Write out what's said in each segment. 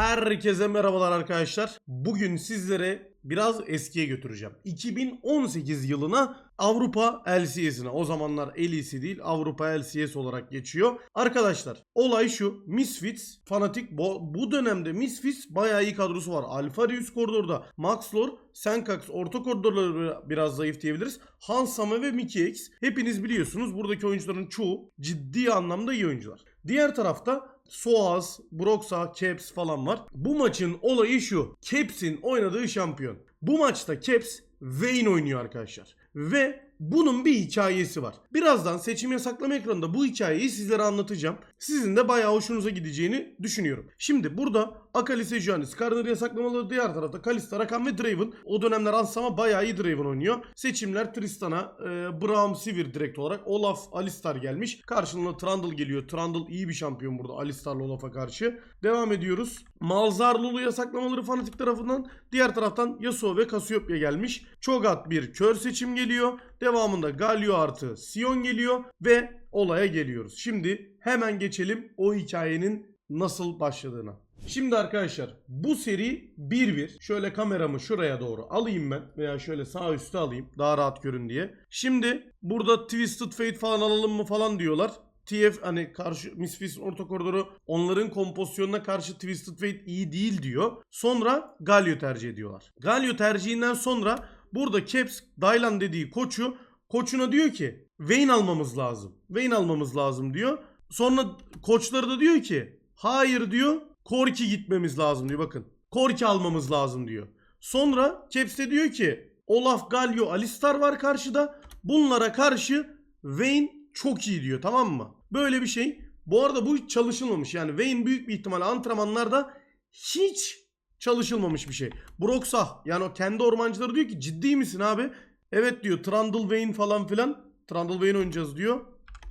Herkese merhabalar arkadaşlar. Bugün sizlere biraz eskiye götüreceğim. 2018 yılına Avrupa LCS'ine. O zamanlar LEC değil Avrupa LCS olarak geçiyor. Arkadaşlar olay şu. Misfits fanatik bu, bu dönemde Misfits bayağı iyi kadrosu var. Alfari üst koridorda. Maxlor, Senkax orta koridorları biraz zayıf diyebiliriz. Hansame ve Mickey X. Hepiniz biliyorsunuz buradaki oyuncuların çoğu ciddi anlamda iyi oyuncular. Diğer tarafta Soaz, Broxa, Caps falan var. Bu maçın olayı şu. Caps'in oynadığı şampiyon. Bu maçta Caps Vayne oynuyor arkadaşlar. Ve bunun bir hikayesi var. Birazdan seçim yasaklama ekranında bu hikayeyi sizlere anlatacağım. Sizin de bayağı hoşunuza gideceğini düşünüyorum. Şimdi burada Akali Sejuani, Skarner yasaklamaları diğer tarafta Kalista, Rakan ve Draven. O dönemler Ansama bayağı iyi Draven oynuyor. Seçimler Tristan'a, e, Braum Sivir direkt olarak. Olaf, Alistar gelmiş. Karşılığında Trundle geliyor. Trundle iyi bir şampiyon burada Alistar'la Olaf'a karşı. Devam ediyoruz. Malzar Lulu yasaklamaları fanatik tarafından. Diğer taraftan Yasuo ve Cassiopeia gelmiş. Cho'Gath bir kör seçim geliyor. Devamında Galio artı Sion geliyor ve olaya geliyoruz. Şimdi hemen geçelim o hikayenin nasıl başladığına. Şimdi arkadaşlar bu seri 1-1. Şöyle kameramı şuraya doğru alayım ben veya şöyle sağ üstte alayım daha rahat görün diye. Şimdi burada Twisted Fate falan alalım mı falan diyorlar. TF hani karşı Misfits orta koridoru onların kompozisyonuna karşı Twisted Fate iyi değil diyor. Sonra Galio tercih ediyorlar. Galio tercihinden sonra burada Caps Dylan dediği koçu koçuna diyor ki Vayne almamız lazım. Vayne almamız lazım diyor. Sonra koçları da diyor ki hayır diyor Korki gitmemiz lazım diyor bakın. Korki almamız lazım diyor. Sonra Caps de diyor ki Olaf, Galio, Alistar var karşıda. Bunlara karşı Vayne çok iyi diyor tamam mı? Böyle bir şey. Bu arada bu çalışılmamış. Yani Vayne büyük bir ihtimal antrenmanlarda hiç çalışılmamış bir şey. Broxah yani o kendi ormancıları diyor ki ciddi misin abi? Evet diyor Trundle Vayne falan filan. Trundle Vayne oynayacağız diyor.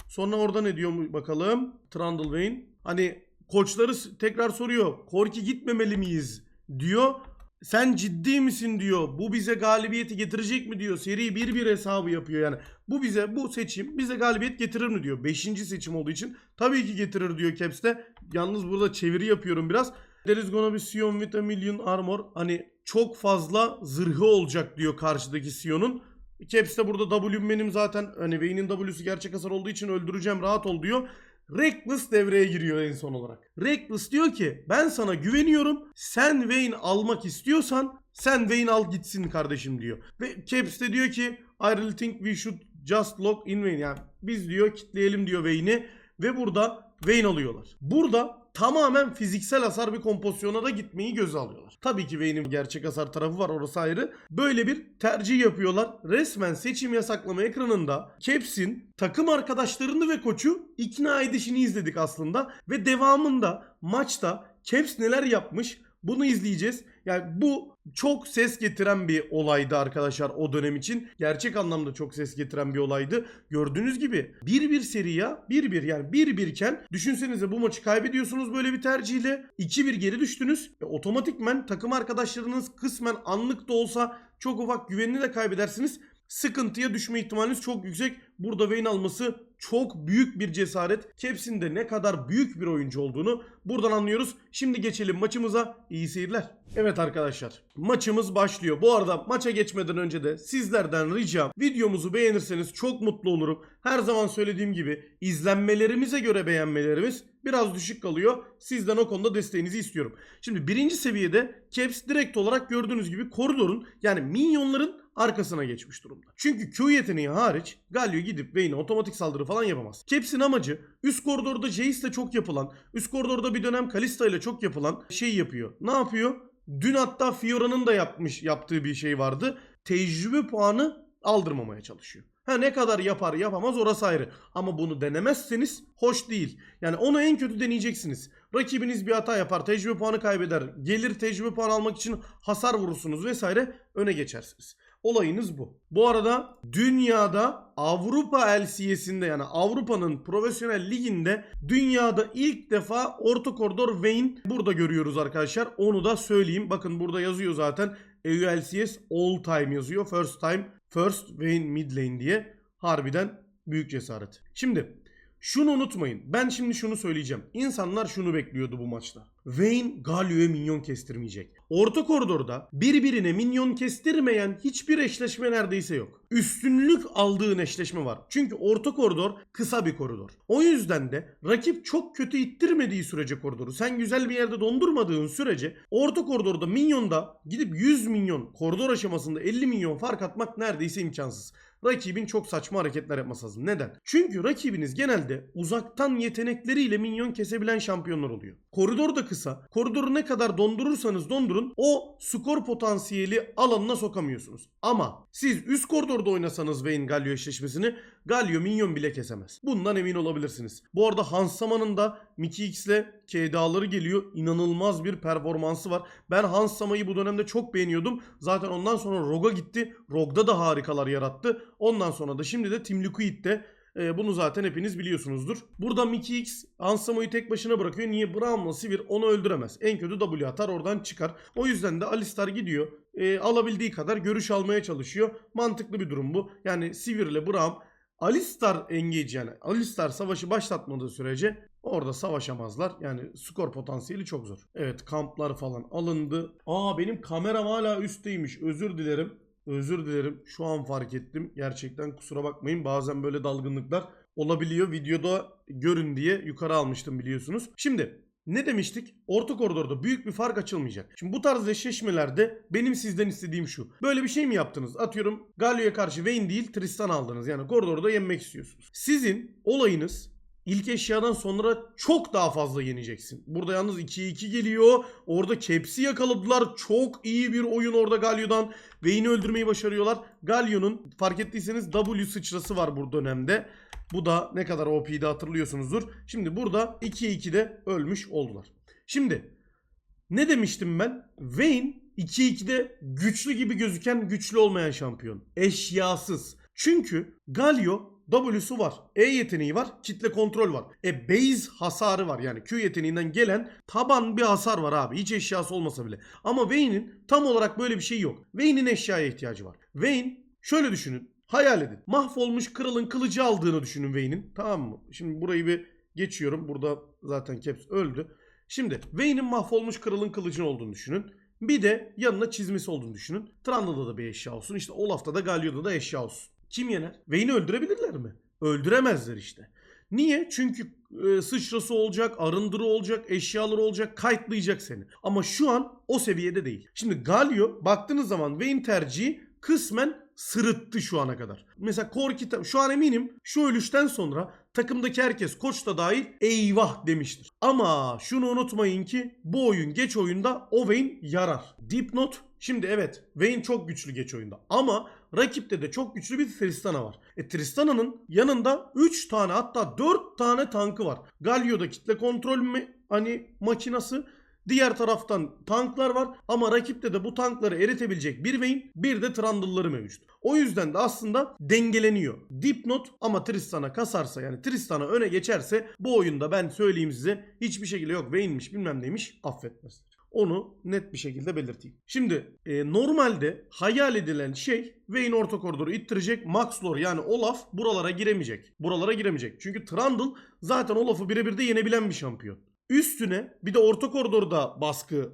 Sonra orada ne diyor mu bakalım. Trundle Vayne. Hani koçları tekrar soruyor. Korki gitmemeli miyiz diyor. Sen ciddi misin diyor. Bu bize galibiyeti getirecek mi diyor. Seri 1-1 hesabı yapıyor yani. Bu bize bu seçim bize galibiyet getirir mi diyor. Beşinci seçim olduğu için tabii ki getirir diyor Caps'te. Yalnız burada çeviri yapıyorum biraz. There is gonna be Sion with a million armor. Hani çok fazla zırhı olacak diyor karşıdaki Sion'un. Caps'te burada W benim zaten hani Vayne'in W'su gerçek hasar olduğu için öldüreceğim rahat ol diyor. Reckless devreye giriyor en son olarak. Reckless diyor ki ben sana güveniyorum. Sen Vayne almak istiyorsan sen Vayne al gitsin kardeşim diyor. Ve Caps de diyor ki I really think we should just lock in Vayne. Yani biz diyor kitleyelim diyor Vayne'i. Ve burada Vayne alıyorlar. Burada tamamen fiziksel hasar bir kompozisyona da gitmeyi göze alıyorlar. Tabii ki Vayne'in gerçek hasar tarafı var orası ayrı. Böyle bir tercih yapıyorlar. Resmen seçim yasaklama ekranında Caps'in takım arkadaşlarını ve koçu ikna edişini izledik aslında. Ve devamında maçta Caps neler yapmış bunu izleyeceğiz. Yani bu çok ses getiren bir olaydı arkadaşlar o dönem için. Gerçek anlamda çok ses getiren bir olaydı. Gördüğünüz gibi 1-1 seri ya 1-1 yani 1-1 iken düşünsenize bu maçı kaybediyorsunuz böyle bir tercihle. 2-1 geri düştünüz. E, otomatikmen takım arkadaşlarınız kısmen anlık da olsa çok ufak güvenini de kaybedersiniz. Sıkıntıya düşme ihtimaliniz çok yüksek. Burada Vayne alması çok büyük bir cesaret. Caps'in de ne kadar büyük bir oyuncu olduğunu buradan anlıyoruz. Şimdi geçelim maçımıza. İyi seyirler. Evet arkadaşlar maçımız başlıyor. Bu arada maça geçmeden önce de sizlerden ricam videomuzu beğenirseniz çok mutlu olurum. Her zaman söylediğim gibi izlenmelerimize göre beğenmelerimiz biraz düşük kalıyor. Sizden o konuda desteğinizi istiyorum. Şimdi birinci seviyede Caps direkt olarak gördüğünüz gibi koridorun yani minyonların arkasına geçmiş durumda. Çünkü Q yeteneği hariç Galio gidip Vayne'e otomatik saldırı falan yapamaz. Caps'in amacı üst koridorda Jace ile çok yapılan, üst koridorda bir dönem Kalista ile çok yapılan şey yapıyor. Ne yapıyor? Dün hatta Fiora'nın da yapmış yaptığı bir şey vardı. Tecrübe puanı aldırmamaya çalışıyor. Ha ne kadar yapar yapamaz orası ayrı. Ama bunu denemezseniz hoş değil. Yani onu en kötü deneyeceksiniz. Rakibiniz bir hata yapar, tecrübe puanı kaybeder. Gelir tecrübe puanı almak için hasar vurursunuz vesaire öne geçersiniz. Olayınız bu. Bu arada dünyada Avrupa LCS'inde yani Avrupa'nın profesyonel liginde dünyada ilk defa orta koridor Vayne burada görüyoruz arkadaşlar. Onu da söyleyeyim. Bakın burada yazıyor zaten. EU LCS all time yazıyor. First time, first Vayne mid lane diye. Harbiden büyük cesaret. Şimdi şunu unutmayın. Ben şimdi şunu söyleyeceğim. İnsanlar şunu bekliyordu bu maçta. Vayne Galio'ya minyon kestirmeyecek. Orta koridorda birbirine minyon kestirmeyen hiçbir eşleşme neredeyse yok. Üstünlük aldığın eşleşme var. Çünkü orta koridor kısa bir koridor. O yüzden de rakip çok kötü ittirmediği sürece koridoru sen güzel bir yerde dondurmadığın sürece orta koridorda minyonda gidip 100 milyon koridor aşamasında 50 milyon fark atmak neredeyse imkansız rakibin çok saçma hareketler yapması lazım. Neden? Çünkü rakibiniz genelde uzaktan yetenekleriyle minyon kesebilen şampiyonlar oluyor. Koridor da kısa. Koridoru ne kadar dondurursanız dondurun o skor potansiyeli alanına sokamıyorsunuz. Ama siz üst koridorda oynasanız Vayne Galio eşleşmesini Galio minyon bile kesemez. Bundan emin olabilirsiniz. Bu arada Hans Sama'nın da Mickey X ile KDA'ları geliyor. İnanılmaz bir performansı var. Ben Hans Sama'yı bu dönemde çok beğeniyordum. Zaten ondan sonra Rogue'a gitti. Rogue'da da harikalar yarattı. Ondan sonra da şimdi de Team Liquid'de e, bunu zaten hepiniz biliyorsunuzdur. Burada Mickey X Ansamo'yu tek başına bırakıyor. Niye? Braum'la Sivir onu öldüremez. En kötü W atar oradan çıkar. O yüzden de Alistar gidiyor. E, alabildiği kadar görüş almaya çalışıyor. Mantıklı bir durum bu. Yani Sivir ile Braum Alistar engage yani Alistar savaşı başlatmadığı sürece orada savaşamazlar. Yani skor potansiyeli çok zor. Evet kamplar falan alındı. Aa benim kameram hala üstteymiş. Özür dilerim. Özür dilerim. Şu an fark ettim. Gerçekten kusura bakmayın. Bazen böyle dalgınlıklar olabiliyor. Videoda görün diye yukarı almıştım biliyorsunuz. Şimdi ne demiştik? Orta koridorda büyük bir fark açılmayacak. Şimdi bu tarz eşleşmelerde benim sizden istediğim şu. Böyle bir şey mi yaptınız? Atıyorum Galio'ya karşı Vayne değil Tristan aldınız. Yani koridorda yenmek istiyorsunuz. Sizin olayınız İlk eşyadan sonra çok daha fazla yeneceksin. Burada yalnız 2-2 geliyor. Orada Caps'i yakaladılar. Çok iyi bir oyun orada Galio'dan. Vayne'i öldürmeyi başarıyorlar. Galio'nun fark ettiyseniz W sıçrası var bu dönemde. Bu da ne kadar OP'de hatırlıyorsunuzdur. Şimdi burada 2-2'de ölmüş oldular. Şimdi ne demiştim ben? Vayne 2-2'de güçlü gibi gözüken güçlü olmayan şampiyon. Eşyasız. Çünkü Galio W'su var. E yeteneği var. Kitle kontrol var. E base hasarı var. Yani Q yeteneğinden gelen taban bir hasar var abi. Hiç eşyası olmasa bile. Ama Vayne'in tam olarak böyle bir şey yok. Vayne'in eşyaya ihtiyacı var. Vayne şöyle düşünün. Hayal edin. Mahvolmuş kralın kılıcı aldığını düşünün Vayne'in. Tamam mı? Şimdi burayı bir geçiyorum. Burada zaten Caps öldü. Şimdi Vayne'in mahvolmuş kralın kılıcını olduğunu düşünün. Bir de yanına çizmesi olduğunu düşünün. Trundle'da da bir eşya olsun. İşte Olaf'ta da Galio'da da eşya olsun. Kim yener? Vayne'i öldürebilirler mi? Öldüremezler işte. Niye? Çünkü e, sıçrası olacak, arındırı olacak, eşyaları olacak, kayıtlayacak seni. Ama şu an o seviyede değil. Şimdi Galio baktığınız zaman Vayne tercihi kısmen sırıttı şu ana kadar. Mesela Korki şu an eminim şu ölüşten sonra takımdaki herkes koç da dahil eyvah demiştir. Ama şunu unutmayın ki bu oyun geç oyunda o Vayne yarar. Dipnot şimdi evet Vayne çok güçlü geç oyunda ama rakipte de çok güçlü bir Tristana var. E Tristana'nın yanında 3 tane hatta 4 tane tankı var. Galio'da kitle kontrol mi hani makinası Diğer taraftan tanklar var ama rakipte de bu tankları eritebilecek bir Vayne bir de Trundle'ları mevcut. O yüzden de aslında dengeleniyor. Dipnot ama Tristan'a kasarsa yani Tristan'a öne geçerse bu oyunda ben söyleyeyim size hiçbir şekilde yok Vayne'miş bilmem neymiş affetmez. Onu net bir şekilde belirteyim. Şimdi e, normalde hayal edilen şey Vayne orta koridoru ittirecek. Max Lord yani Olaf buralara giremeyecek. Buralara giremeyecek. Çünkü Trundle zaten Olaf'ı birebir de yenebilen bir şampiyon. Üstüne bir de orta koridorda baskı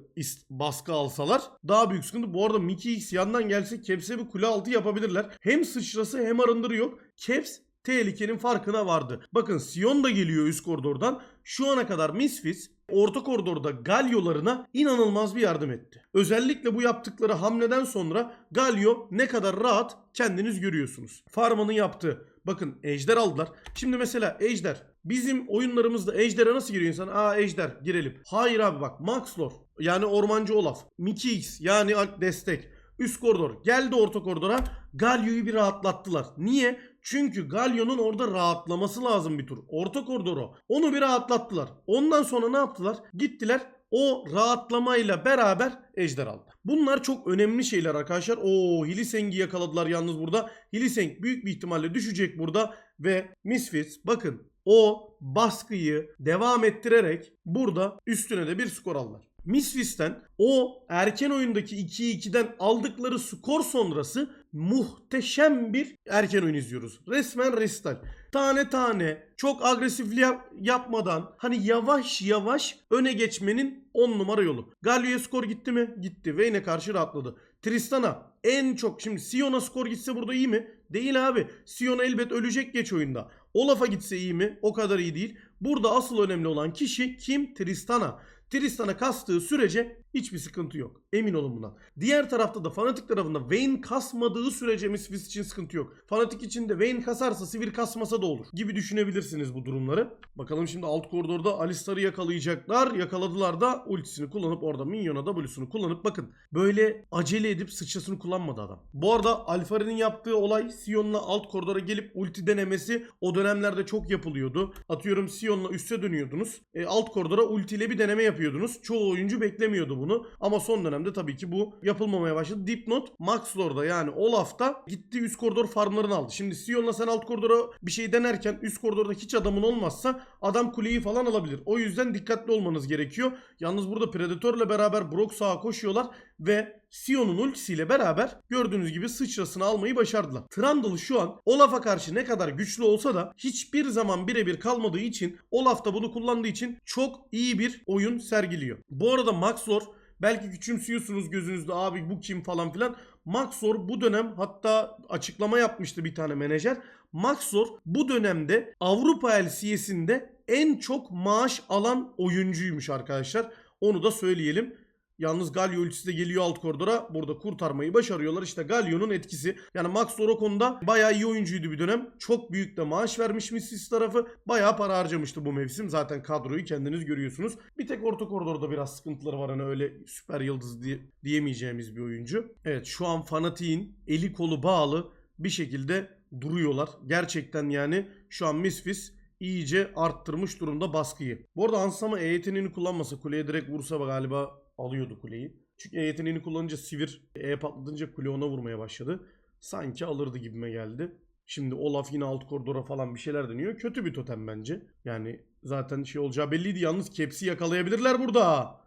baskı alsalar daha büyük sıkıntı. Bu arada Mickey X yandan gelse Caps'e bir kule altı yapabilirler. Hem sıçrası hem arındırı yok. Caps tehlikenin farkına vardı. Bakın Sion da geliyor üst koridordan. Şu ana kadar Misfits orta koridorda Galio'larına inanılmaz bir yardım etti. Özellikle bu yaptıkları hamleden sonra Galio ne kadar rahat kendiniz görüyorsunuz. Farman'ın yaptığı. Bakın Ejder aldılar. Şimdi mesela Ejder Bizim oyunlarımızda Ejder'e nasıl giriyor insan? Aa Ejder girelim. Hayır abi bak Max Lord yani Ormancı Olaf. Mickey X yani destek. Üst koridor geldi orta koridora. Galio'yu bir rahatlattılar. Niye? Çünkü Galio'nun orada rahatlaması lazım bir tur. Orta koridoru. Onu bir rahatlattılar. Ondan sonra ne yaptılar? Gittiler o rahatlamayla beraber ejder aldı. Bunlar çok önemli şeyler arkadaşlar. O Hiliseng'i yakaladılar yalnız burada. Hiliseng büyük bir ihtimalle düşecek burada ve Misfits bakın o baskıyı devam ettirerek burada üstüne de bir skor aldılar. Misfits'ten o erken oyundaki 2-2'den aldıkları skor sonrası muhteşem bir erken oyun izliyoruz. Resmen restal. Tane tane çok agresif yap- yapmadan hani yavaş yavaş öne geçmenin 10 numara yolu. Galio'ya skor gitti mi? Gitti. Vayne'e karşı rahatladı. Tristana en çok şimdi Sion'a skor gitse burada iyi mi? Değil abi. Sion elbet ölecek geç oyunda. Olaf'a gitse iyi mi? O kadar iyi değil. Burada asıl önemli olan kişi kim? Tristana. Tristan'a kastığı sürece hiçbir sıkıntı yok. Emin olun bundan. Diğer tarafta da Fnatic tarafında Vayne kasmadığı sürece Misfits için sıkıntı yok. Fnatic için de Vayne kasarsa Sivir kasmasa da olur gibi düşünebilirsiniz bu durumları. Bakalım şimdi alt koridorda Alistar'ı yakalayacaklar. Yakaladılar da ultisini kullanıp orada Minyon'a W'sunu kullanıp bakın böyle acele edip sıçrasını kullanmadı adam. Bu arada Alfare'nin yaptığı olay Sion'la alt koridora gelip ulti denemesi o dönemlerde çok yapılıyordu. Atıyorum Sion'la üste dönüyordunuz. E, alt koridora ultiyle bir deneme yapıyordunuz. Çoğu oyuncu beklemiyordu bunu. Ama son dönemde tabii ki bu yapılmamaya başladı. Dipnot Max Lord'da yani Olaf'ta gitti üst koridor farmlarını aldı. Şimdi Sion'la sen alt koridora bir şey denerken üst koridorda hiç adamın olmazsa adam kuleyi falan alabilir. O yüzden dikkatli olmanız gerekiyor. Yalnız burada Predator'la beraber Brock sağa koşuyorlar ve Sion'un ultisiyle beraber gördüğünüz gibi sıçrasını almayı başardılar. Trundle şu an Olaf'a karşı ne kadar güçlü olsa da hiçbir zaman birebir kalmadığı için Olaf da bunu kullandığı için çok iyi bir oyun sergiliyor. Bu arada Maxlor belki küçümsüyorsunuz gözünüzde abi bu kim falan filan. Maxor bu dönem hatta açıklama yapmıştı bir tane menajer. Maxor bu dönemde Avrupa LCS'inde en çok maaş alan oyuncuymuş arkadaşlar. Onu da söyleyelim. Yalnız Galio ultisi de geliyor alt koridora. Burada kurtarmayı başarıyorlar. İşte Galio'nun etkisi. Yani Max konuda bayağı iyi oyuncuydu bir dönem. Çok büyük de maaş vermiş Missis tarafı. Bayağı para harcamıştı bu mevsim. Zaten kadroyu kendiniz görüyorsunuz. Bir tek orta koridorda biraz sıkıntıları var. Hani öyle süper yıldız diye, diyemeyeceğimiz bir oyuncu. Evet şu an Fanatik'in eli kolu bağlı bir şekilde duruyorlar. Gerçekten yani şu an Misfits iyice arttırmış durumda baskıyı. Bu arada Ansama E yeteneğini kullanmasa kuleye direkt vursa galiba alıyordu kuleyi. Çünkü E yeteneğini kullanınca Sivir E patlatınca kule ona vurmaya başladı. Sanki alırdı gibime geldi. Şimdi Olaf yine alt koridora falan bir şeyler deniyor. Kötü bir totem bence. Yani zaten şey olacağı belliydi. Yalnız Caps'i yakalayabilirler burada.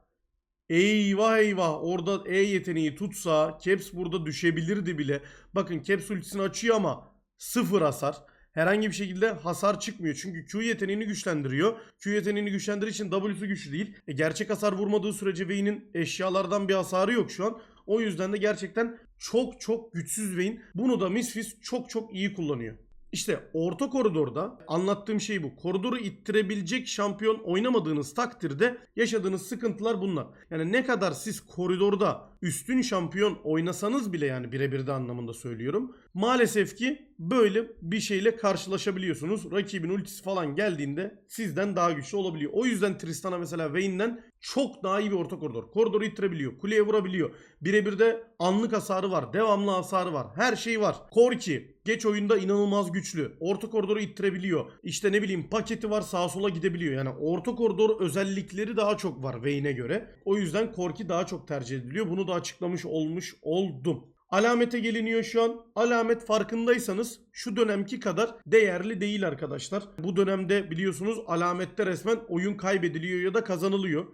Eyvah eyvah. Orada E yeteneği tutsa Caps burada düşebilirdi bile. Bakın Caps ultisini açıyor ama sıfır hasar. Herhangi bir şekilde hasar çıkmıyor. Çünkü Q yeteneğini güçlendiriyor. Q yeteneğini güçlendirir için W'su güçlü değil. E, gerçek hasar vurmadığı sürece Vayne'in eşyalardan bir hasarı yok şu an. O yüzden de gerçekten çok çok güçsüz Vayne. Bunu da Misfits çok çok iyi kullanıyor. İşte orta koridorda anlattığım şey bu. Koridoru ittirebilecek şampiyon oynamadığınız takdirde yaşadığınız sıkıntılar bunlar. Yani ne kadar siz koridorda üstün şampiyon oynasanız bile yani birebir de anlamında söylüyorum. Maalesef ki böyle bir şeyle karşılaşabiliyorsunuz. Rakibin ultisi falan geldiğinde sizden daha güçlü olabiliyor. O yüzden Tristan'a mesela Vayne'den çok daha iyi bir orta koridor. Koridoru ittirebiliyor. Kuleye vurabiliyor. Birebir de anlık hasarı var. Devamlı hasarı var. Her şey var. Korki geç oyunda inanılmaz güçlü. Orta koridoru ittirebiliyor. İşte ne bileyim paketi var sağa sola gidebiliyor. Yani orta koridor özellikleri daha çok var Vayne'e göre. O yüzden Korki daha çok tercih ediliyor. Bunu da açıklamış olmuş oldum. Alamete geliniyor şu an. Alamet farkındaysanız şu dönemki kadar değerli değil arkadaşlar. Bu dönemde biliyorsunuz alamette resmen oyun kaybediliyor ya da kazanılıyor.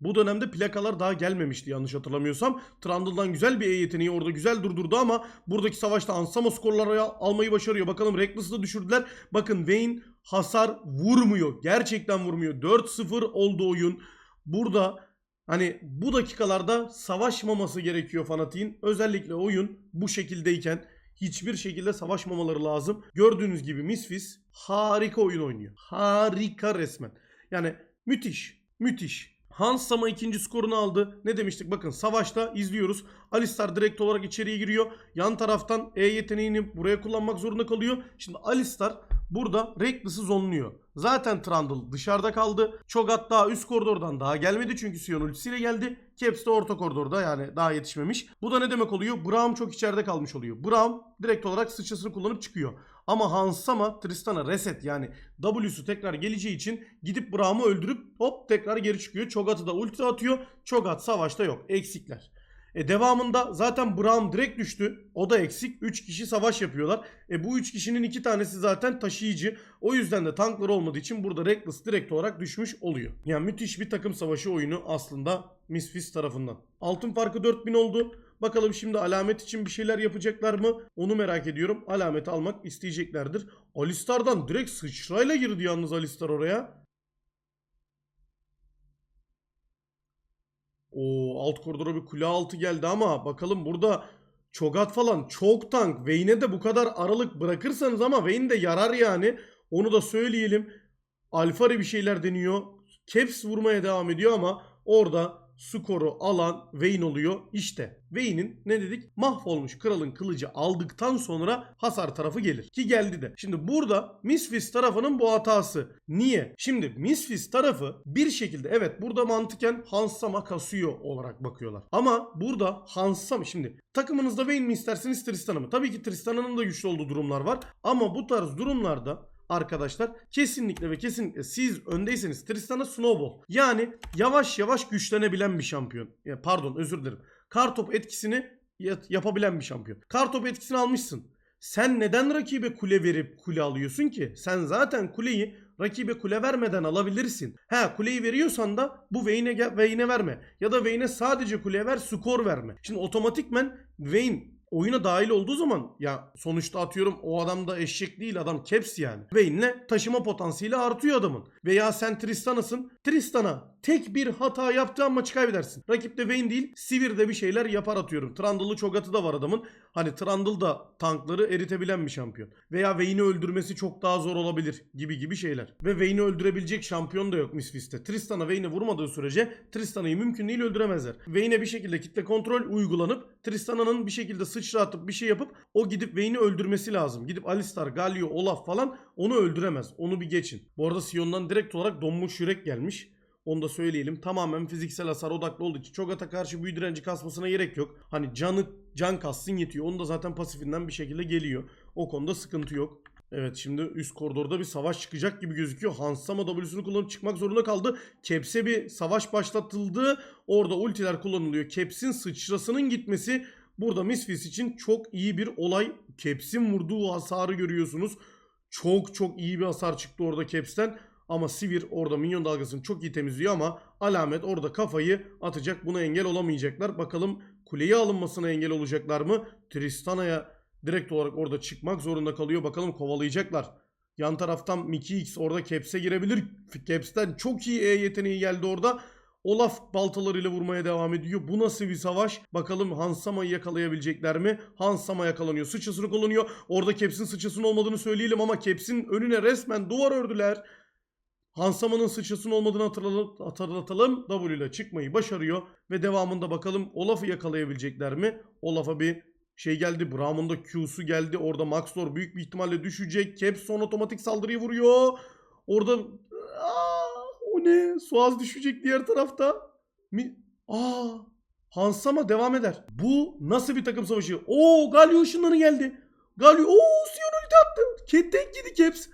Bu dönemde plakalar daha gelmemişti yanlış hatırlamıyorsam. Trundle'dan güzel bir E yeteneği orada güzel durdurdu ama buradaki savaşta Ansama skorları almayı başarıyor. Bakalım Reckless'ı da düşürdüler. Bakın Vayne hasar vurmuyor. Gerçekten vurmuyor. 4-0 oldu oyun. Burada hani bu dakikalarda savaşmaması gerekiyor fanatiğin. Özellikle oyun bu şekildeyken hiçbir şekilde savaşmamaları lazım. Gördüğünüz gibi Misfits harika oyun oynuyor. Harika resmen. Yani müthiş. Müthiş. Hans Sama ikinci skorunu aldı. Ne demiştik? Bakın savaşta izliyoruz. Alistar direkt olarak içeriye giriyor. Yan taraftan E yeteneğini buraya kullanmak zorunda kalıyor. Şimdi Alistar burada Reckless'ı zonluyor. Zaten Trundle dışarıda kaldı. Cho'Gath daha üst koridordan daha gelmedi çünkü Sion ultisiyle geldi. Caps de orta koridorda yani daha yetişmemiş. Bu da ne demek oluyor? Braum çok içeride kalmış oluyor. Braum direkt olarak sıçrasını kullanıp çıkıyor. Ama Hans Sama Tristan'a reset yani W'su tekrar geleceği için gidip Braum'u öldürüp hop tekrar geri çıkıyor. Cho'Gath'ı da ulti atıyor. Cho'Gath savaşta yok. Eksikler. E devamında zaten Brown direkt düştü. O da eksik. 3 kişi savaş yapıyorlar. E bu 3 kişinin 2 tanesi zaten taşıyıcı. O yüzden de tankları olmadığı için burada Reckless direkt olarak düşmüş oluyor. Yani müthiş bir takım savaşı oyunu aslında Misfits tarafından. Altın farkı 4000 oldu. Bakalım şimdi alamet için bir şeyler yapacaklar mı? Onu merak ediyorum. Alameti almak isteyeceklerdir. Alistar'dan direkt sıçrayla girdi yalnız Alistar oraya. O alt koridora bir kule altı geldi ama bakalım burada Çogat falan çok tank. Vayne'e de bu kadar aralık bırakırsanız ama Vayne de yarar yani. Onu da söyleyelim. Alfari bir şeyler deniyor. Caps vurmaya devam ediyor ama orada skoru alan Vayne oluyor. İşte Vayne'in ne dedik? Mahvolmuş kralın kılıcı aldıktan sonra hasar tarafı gelir. Ki geldi de. Şimdi burada Misfits tarafının bu hatası. Niye? Şimdi Misfits tarafı bir şekilde evet burada mantıken Hansama kasıyor olarak bakıyorlar. Ama burada Hansama şimdi takımınızda Vayne mi istersiniz Tristan'a mı? Tabii ki Tristan'ın da güçlü olduğu durumlar var. Ama bu tarz durumlarda arkadaşlar kesinlikle ve kesinlikle siz öndeyseniz Tristan'a Snowball. Yani yavaş yavaş güçlenebilen bir şampiyon. Ya pardon özür dilerim. Kartop etkisini ya- yapabilen bir şampiyon. Kartop etkisini almışsın. Sen neden rakibe kule verip kule alıyorsun ki? Sen zaten kuleyi rakibe kule vermeden alabilirsin. Ha kuleyi veriyorsan da bu Vayne'e Vayne'e verme. Ya da Vayne'e sadece kule ver skor verme. Şimdi otomatikmen Vayne oyuna dahil olduğu zaman ya sonuçta atıyorum o adam da eşek değil adam caps yani. Vayne'le taşıma potansiyeli artıyor adamın. Veya sen Tristana'sın. Tristan'a tek bir hata yaptığı an maçı kaybedersin. Rakip de Vayne değil Sivir de bir şeyler yapar atıyorum. Trundle'lı Cho'Gath'ı da var adamın. Hani Trundle da tankları eritebilen bir şampiyon. Veya Vayne'i öldürmesi çok daha zor olabilir gibi gibi şeyler. Ve Vayne'i öldürebilecek şampiyon da yok Misfits'te. Tristan'a Vayne'i vurmadığı sürece Tristana'yı mümkün değil öldüremezler. Vayne'e bir şekilde kitle kontrol uygulanıp Tristana'nın bir şekilde sıçra atıp bir şey yapıp o gidip Vayne'i öldürmesi lazım. Gidip Alistar, Galio, Olaf falan onu öldüremez. Onu bir geçin. Bu arada Sion'dan direkt olarak donmuş yürek gelmiş. Onu da söyleyelim. Tamamen fiziksel hasar odaklı olduğu için Cho'Gath'a karşı büyü direnci kasmasına gerek yok. Hani canı can kassın yetiyor. Onu da zaten pasifinden bir şekilde geliyor. O konuda sıkıntı yok. Evet şimdi üst koridorda bir savaş çıkacak gibi gözüküyor. Hansama W'sunu kullanıp çıkmak zorunda kaldı. Caps'e bir savaş başlatıldı. Orada ultiler kullanılıyor. Caps'in sıçrasının gitmesi burada Misfits için çok iyi bir olay. Caps'in vurduğu hasarı görüyorsunuz. Çok çok iyi bir hasar çıktı orada Caps'ten. Ama Sivir orada minyon dalgasını çok iyi temizliyor ama alamet orada kafayı atacak. Buna engel olamayacaklar. Bakalım kuleye alınmasına engel olacaklar mı? Tristana'ya direkt olarak orada çıkmak zorunda kalıyor. Bakalım kovalayacaklar. Yan taraftan Mickey X orada Caps'e girebilir. Caps'ten çok iyi E yeteneği geldi orada. Olaf baltalarıyla vurmaya devam ediyor. Bu nasıl bir savaş? Bakalım Hansama'yı yakalayabilecekler mi? Hansama yakalanıyor. Sıçrasını kullanıyor. Orada Caps'in sıçrasının olmadığını söyleyelim ama Caps'in önüne resmen duvar ördüler. Hansama'nın sıçrasının olmadığını hatırlatalım, hatırlatalım. W ile çıkmayı başarıyor. Ve devamında bakalım Olaf'ı yakalayabilecekler mi? Olaf'a bir şey geldi. Braum'un da Q'su geldi. Orada Maxlor büyük bir ihtimalle düşecek. Caps son otomatik saldırıyı vuruyor. Orada Aa, ne? Suaz düşecek diğer tarafta. Mi? Aa, Hansama devam eder. Bu nasıl bir takım savaşı? Oo Galio ışınları geldi. Galio ooo Sion ulti attı. Ketten gidi Caps.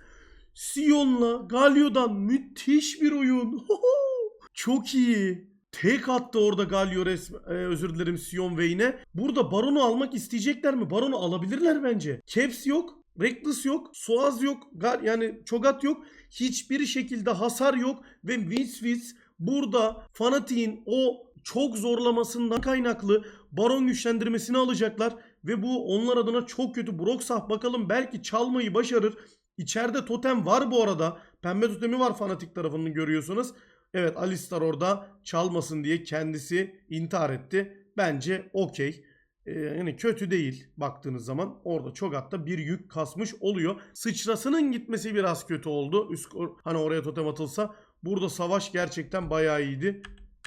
Sion'la Galio'dan müthiş bir oyun. Çok iyi. Tek attı orada Galio resmi, e, özür dilerim Sion Vayne'e. Burada Baron'u almak isteyecekler mi? Baron'u alabilirler bence. Caps yok. Reckless yok. Suaz yok. Yani Çogat yok. Hiçbir şekilde hasar yok. Ve Misfits burada Fanatik'in o çok zorlamasından kaynaklı Baron güçlendirmesini alacaklar. Ve bu onlar adına çok kötü. Broxah bakalım belki çalmayı başarır. İçeride totem var bu arada. Pembe totemi var fanatik tarafını görüyorsunuz. Evet Alistar orada çalmasın diye kendisi intihar etti. Bence okey. Ee, yani kötü değil baktığınız zaman. Orada çok hatta bir yük kasmış oluyor. Sıçrasının gitmesi biraz kötü oldu. Üst hani oraya totem atılsa. Burada savaş gerçekten bayağı iyiydi.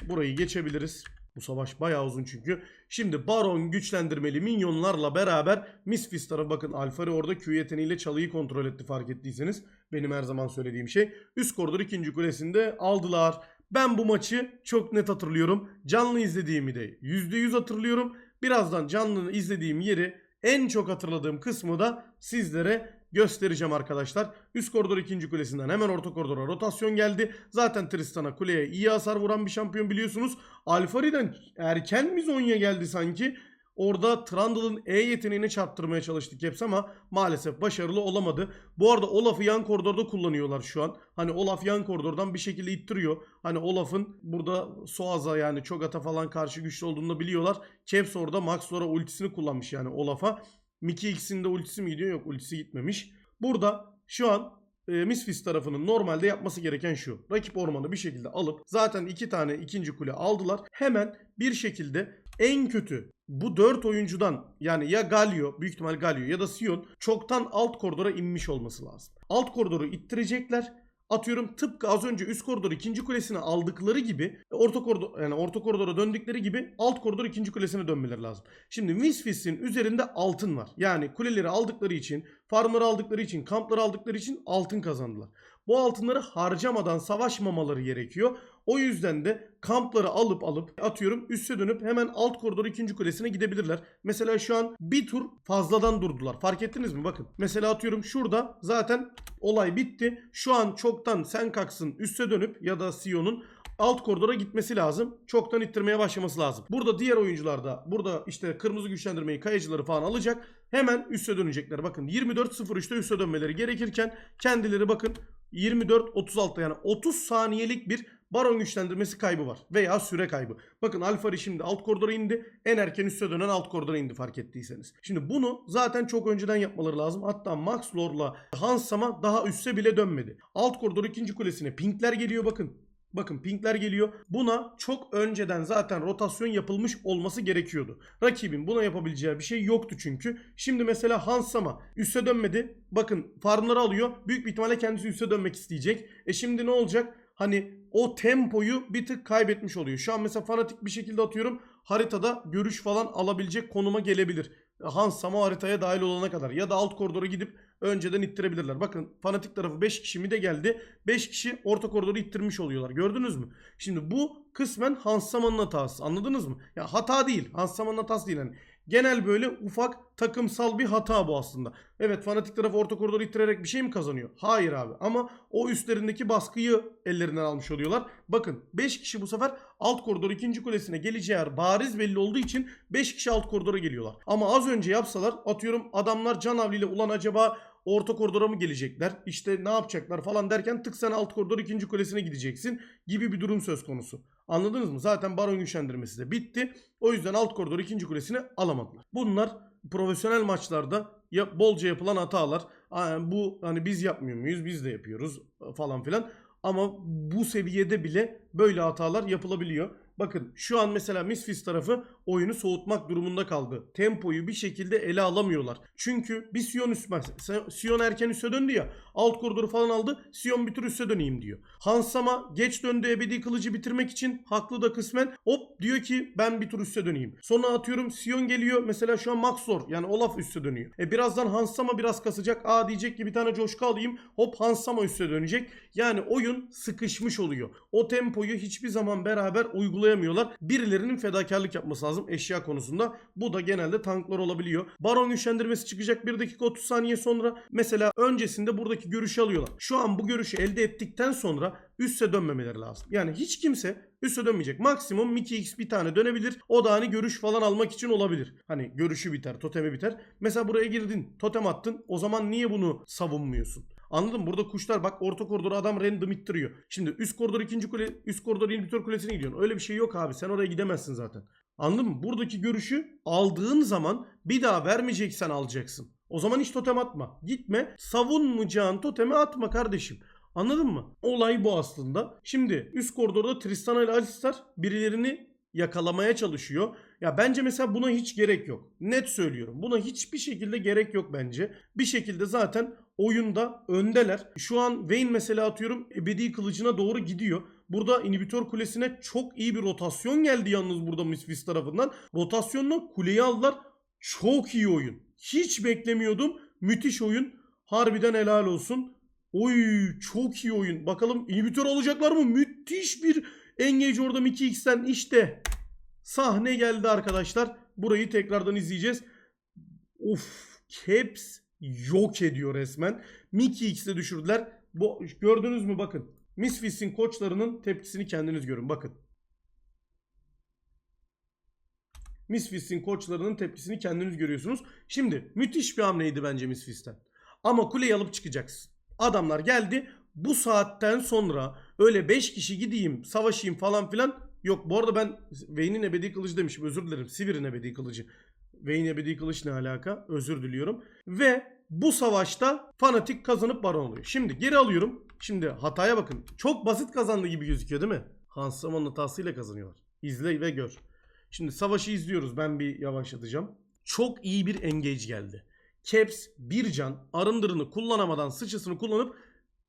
Burayı geçebiliriz. Bu savaş bayağı uzun çünkü. Şimdi Baron güçlendirmeli minyonlarla beraber Misfits tarafı bakın Alfari orada Q yeteneğiyle çalıyı kontrol etti fark ettiyseniz. Benim her zaman söylediğim şey. Üst koridor ikinci kulesinde aldılar. Ben bu maçı çok net hatırlıyorum. Canlı izlediğimi de %100 hatırlıyorum. Birazdan canlı izlediğim yeri en çok hatırladığım kısmı da sizlere göstereceğim arkadaşlar. Üst koridor ikinci kulesinden hemen orta koridora rotasyon geldi. Zaten Tristan'a kuleye iyi hasar vuran bir şampiyon biliyorsunuz. Alfari'den erken mi Zonya geldi sanki? Orada Trundle'ın E yeteneğini çarptırmaya çalıştık hepsi ama maalesef başarılı olamadı. Bu arada Olaf'ı yan koridorda kullanıyorlar şu an. Hani Olaf yan koridordan bir şekilde ittiriyor. Hani Olaf'ın burada Soaz'a yani Cho'Gath'a falan karşı güçlü olduğunu biliyorlar. Caps orada Max Lora ultisini kullanmış yani Olaf'a. Mickey X'in de ultisi mi gidiyor? Yok ultisi gitmemiş. Burada şu an e, Misfits tarafının normalde yapması gereken şu. Rakip ormanı bir şekilde alıp zaten iki tane ikinci kule aldılar. Hemen bir şekilde en kötü bu 4 oyuncudan yani ya Galio büyük ihtimal Galio ya da Sion çoktan alt koridora inmiş olması lazım. Alt koridoru ittirecekler. Atıyorum tıpkı az önce üst koridor ikinci kulesine aldıkları gibi orta koridor yani orta koridora döndükleri gibi alt koridor ikinci kulesine dönmeleri lazım. Şimdi Misfits'in üzerinde altın var. Yani kuleleri aldıkları için, farmları aldıkları için, kampları aldıkları için altın kazandılar. Bu altınları harcamadan savaşmamaları gerekiyor. O yüzden de kampları alıp alıp atıyorum üste dönüp hemen alt koridor ikinci kulesine gidebilirler. Mesela şu an bir tur fazladan durdular. Fark ettiniz mi? Bakın. Mesela atıyorum şurada zaten olay bitti. Şu an çoktan Senkaks'ın üste dönüp ya da Sion'un alt koridora gitmesi lazım. Çoktan ittirmeye başlaması lazım. Burada diğer oyuncular da burada işte kırmızı güçlendirmeyi kayıcıları falan alacak. Hemen üste dönecekler. Bakın 24.03'te üste dönmeleri gerekirken kendileri bakın 24.36 yani 30 saniyelik bir baron güçlendirmesi kaybı var. Veya süre kaybı. Bakın Alfari şimdi alt koridora indi. En erken üste dönen alt koridora indi fark ettiyseniz. Şimdi bunu zaten çok önceden yapmaları lazım. Hatta Max Lord'la Hans Sama daha üste bile dönmedi. Alt koridor ikinci kulesine pinkler geliyor bakın. Bakın pinkler geliyor. Buna çok önceden zaten rotasyon yapılmış olması gerekiyordu. Rakibin buna yapabileceği bir şey yoktu çünkü. Şimdi mesela Hansama üste dönmedi. Bakın farmları alıyor. Büyük bir ihtimalle kendisi üste dönmek isteyecek. E şimdi ne olacak? Hani o tempoyu bir tık kaybetmiş oluyor. Şu an mesela fanatik bir şekilde atıyorum. Haritada görüş falan alabilecek konuma gelebilir. Hans Sama haritaya dahil olana kadar. Ya da alt koridora gidip önceden ittirebilirler. Bakın fanatik tarafı 5 kişi mi de geldi. 5 kişi orta koridoru ittirmiş oluyorlar. Gördünüz mü? Şimdi bu kısmen Hans Sama'nın hatası. Anladınız mı? Ya hata değil. Hans Sama'nın hatası değil. Yani genel böyle ufak takımsal bir hata bu aslında. Evet fanatik tarafı orta koridoru ittirerek bir şey mi kazanıyor? Hayır abi. Ama o üstlerindeki baskıyı ellerinden almış oluyorlar. Bakın 5 kişi bu sefer alt koridor ikinci kulesine geleceği yer bariz belli olduğu için 5 kişi alt koridora geliyorlar. Ama az önce yapsalar atıyorum adamlar can havliyle ulan acaba orta koridora mı gelecekler? İşte ne yapacaklar falan derken tık sen alt koridor ikinci kulesine gideceksin gibi bir durum söz konusu. Anladınız mı? Zaten baron güçlendirmesi de bitti. O yüzden alt koridor ikinci kulesini alamadılar. Bunlar profesyonel maçlarda ya bolca yapılan hatalar. Bu hani biz yapmıyor muyuz? Biz de yapıyoruz falan filan. Ama bu seviyede bile böyle hatalar yapılabiliyor. Bakın şu an mesela Misfits tarafı oyunu soğutmak durumunda kaldı. Tempoyu bir şekilde ele alamıyorlar. Çünkü bir Sion üstme. Sion erken üste döndü ya. Alt koridoru falan aldı. Sion bir tur üste döneyim diyor. Hansama geç döndü ebedi kılıcı bitirmek için haklı da kısmen. Hop diyor ki ben bir tur üste döneyim. Sonra atıyorum Sion geliyor. Mesela şu an Maxor yani Olaf üste dönüyor. E birazdan Hansama biraz kasacak. Aa diyecek ki bir tane coşku alayım. Hop Hansama üste dönecek. Yani oyun sıkışmış oluyor. O tempoyu hiçbir zaman beraber uygulayamıyorlar. Birilerinin fedakarlık yapması lazım eşya konusunda. Bu da genelde tanklar olabiliyor. Baron güçlendirmesi çıkacak 1 dakika 30 saniye sonra. Mesela öncesinde buradaki görüşü alıyorlar. Şu an bu görüşü elde ettikten sonra üste dönmemeleri lazım. Yani hiç kimse üste dönmeyecek. Maksimum Mickey X bir tane dönebilir. O da hani görüş falan almak için olabilir. Hani görüşü biter, totemi biter. Mesela buraya girdin, totem attın. O zaman niye bunu savunmuyorsun? Anladın mı? Burada kuşlar bak orta koridora adam random ittiriyor. Şimdi üst koridor ikinci kule, üst koridor inhibitor kulesine gidiyorsun. Öyle bir şey yok abi. Sen oraya gidemezsin zaten. Anladın mı? Buradaki görüşü aldığın zaman bir daha vermeyeceksen alacaksın. O zaman hiç totem atma. Gitme. Savunmayacağın totemi atma kardeşim. Anladın mı? Olay bu aslında. Şimdi üst koridorda Tristana ile Alistar birilerini yakalamaya çalışıyor. Ya bence mesela buna hiç gerek yok. Net söylüyorum. Buna hiçbir şekilde gerek yok bence. Bir şekilde zaten oyunda öndeler. Şu an Vayne mesela atıyorum ebedi kılıcına doğru gidiyor. Burada inhibitor kulesine çok iyi bir rotasyon geldi yalnız burada Misfits tarafından. Rotasyonla kuleyi aldılar. Çok iyi oyun. Hiç beklemiyordum. Müthiş oyun. Harbiden helal olsun. Oy çok iyi oyun. Bakalım inhibitor alacaklar mı? Müthiş bir engage orada 2x'ten işte. Sahne geldi arkadaşlar. Burayı tekrardan izleyeceğiz. Of Caps yok ediyor resmen. Mickey X'e düşürdüler. Bu gördünüz mü bakın. Misfits'in koçlarının tepkisini kendiniz görün bakın. Misfits'in koçlarının tepkisini kendiniz görüyorsunuz. Şimdi müthiş bir hamleydi bence Misfits'ten. Ama kuleyi alıp çıkacaksın. Adamlar geldi. Bu saatten sonra öyle 5 kişi gideyim, savaşayım falan filan. Yok bu arada ben Vayne'in ebedi kılıcı demişim. Özür dilerim. Sivir'in ebedi kılıcı. Vayne ebedi kılıç ne alaka? Özür diliyorum. Ve bu savaşta fanatik kazanıp baron oluyor. Şimdi geri alıyorum. Şimdi hataya bakın. Çok basit kazandı gibi gözüküyor değil mi? Hans Saman'ın hatasıyla kazanıyorlar. İzle ve gör. Şimdi savaşı izliyoruz. Ben bir yavaşlatacağım. Çok iyi bir engage geldi. Caps bir can arındırını kullanamadan sıçrasını kullanıp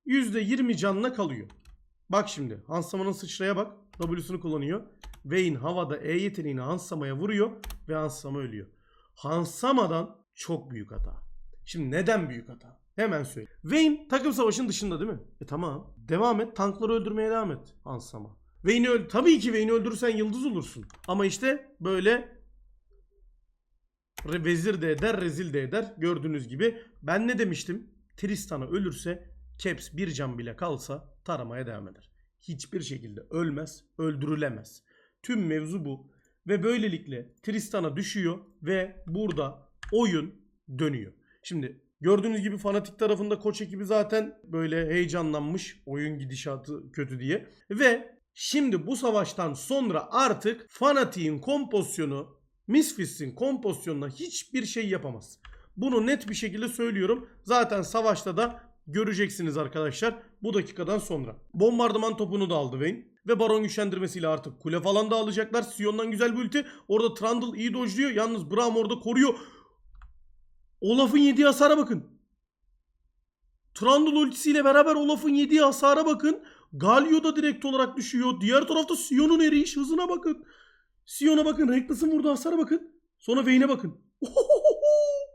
%20 canla kalıyor. Bak şimdi Hansama'nın sıçraya bak. W'sunu kullanıyor. Vayne havada E yeteneğini Hansama'ya vuruyor ve Hansama ölüyor. Hansama'dan çok büyük hata. Şimdi neden büyük hata? Hemen söyle. Vayne takım savaşın dışında değil mi? E tamam. Devam et. Tankları öldürmeye devam et. Hansama. Vayne'i öl Tabii ki Vayne'i öldürürsen yıldız olursun. Ama işte böyle vezir de eder, rezil de eder. Gördüğünüz gibi. Ben ne demiştim? Tristan'a ölürse Caps bir can bile kalsa taramaya devam eder. Hiçbir şekilde ölmez, öldürülemez. Tüm mevzu bu. Ve böylelikle Tristan'a düşüyor ve burada oyun dönüyor. Şimdi gördüğünüz gibi fanatik tarafında koç ekibi zaten böyle heyecanlanmış oyun gidişatı kötü diye. Ve şimdi bu savaştan sonra artık fanatiğin kompozisyonu Misfits'in kompozisyonuna hiçbir şey yapamaz. Bunu net bir şekilde söylüyorum. Zaten savaşta da göreceksiniz arkadaşlar bu dakikadan sonra. Bombardıman topunu da aldı Vayne. Ve baron güçlendirmesiyle artık kule falan da alacaklar. Sion'dan güzel bir ulti. Orada Trundle iyi dojluyor. Yalnız Braum orada koruyor. Olaf'ın yediği hasara bakın. Trundle ultisiyle beraber Olaf'ın yediği hasara bakın. Galio da direkt olarak düşüyor. Diğer tarafta Sion'un eriyiş hızına bakın. Sion'a bakın. Rektas'ın vurduğu hasara bakın. Sonra Vayne'e bakın.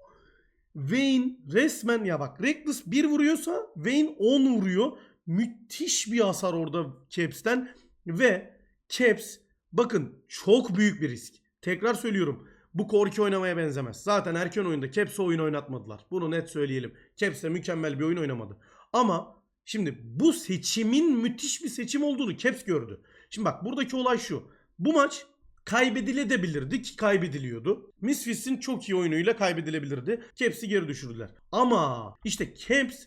Vayne resmen ya bak Reckless 1 vuruyorsa Vayne 10 vuruyor. Müthiş bir hasar orada Caps'ten ve Caps bakın çok büyük bir risk. Tekrar söylüyorum. Bu Korki oynamaya benzemez. Zaten erken oyunda Caps'e oyun oynatmadılar. Bunu net söyleyelim. Caps mükemmel bir oyun oynamadı. Ama şimdi bu seçimin müthiş bir seçim olduğunu Caps gördü. Şimdi bak buradaki olay şu. Bu maç kaybedilebilirdi ki kaybediliyordu. Misfits'in çok iyi oyunuyla kaybedilebilirdi. Caps'i geri düşürdüler. Ama işte Caps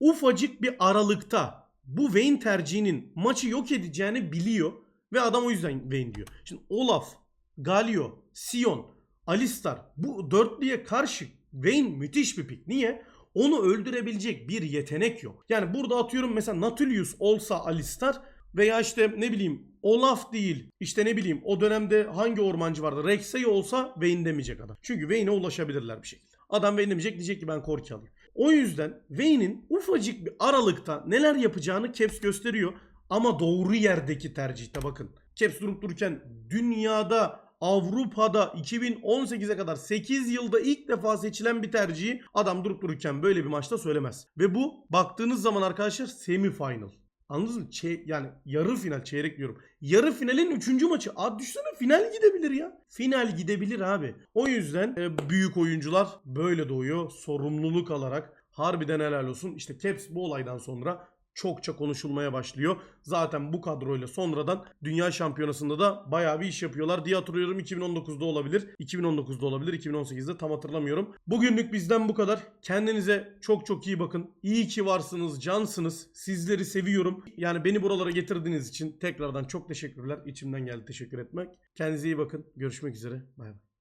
ufacık bir aralıkta bu Vayne tercihinin maçı yok edeceğini biliyor. Ve adam o yüzden Vayne diyor. Şimdi Olaf, Galio, Sion, Alistar bu dörtlüye karşı Vayne müthiş bir pik. Niye? Onu öldürebilecek bir yetenek yok. Yani burada atıyorum mesela Nautilus olsa Alistar veya işte ne bileyim Olaf değil. İşte ne bileyim o dönemde hangi ormancı vardı? Rexey olsa Vayne demeyecek adam. Çünkü Vayne'e ulaşabilirler bir şekilde. Adam Vayne demeyecek diyecek ki ben alayım. O yüzden Vayne'in ufacık bir aralıkta neler yapacağını Caps gösteriyor. Ama doğru yerdeki tercihte bakın. Caps durup dururken dünyada Avrupa'da 2018'e kadar 8 yılda ilk defa seçilen bir tercihi adam durup dururken böyle bir maçta söylemez. Ve bu baktığınız zaman arkadaşlar semi final. Anladınız mı? Çey- yani yarı final, çeyrek diyorum. Yarı finalin 3. maçı. Abi düşünsene final gidebilir ya. Final gidebilir abi. O yüzden e, büyük oyuncular böyle doğuyor. Sorumluluk alarak. Harbiden helal olsun. İşte Caps bu olaydan sonra çokça konuşulmaya başlıyor. Zaten bu kadroyla sonradan Dünya Şampiyonası'nda da bayağı bir iş yapıyorlar diye hatırlıyorum. 2019'da olabilir, 2019'da olabilir, 2018'de tam hatırlamıyorum. Bugünlük bizden bu kadar. Kendinize çok çok iyi bakın. İyi ki varsınız, cansınız. Sizleri seviyorum. Yani beni buralara getirdiğiniz için tekrardan çok teşekkürler. İçimden geldi teşekkür etmek. Kendinize iyi bakın. Görüşmek üzere. Bay bay.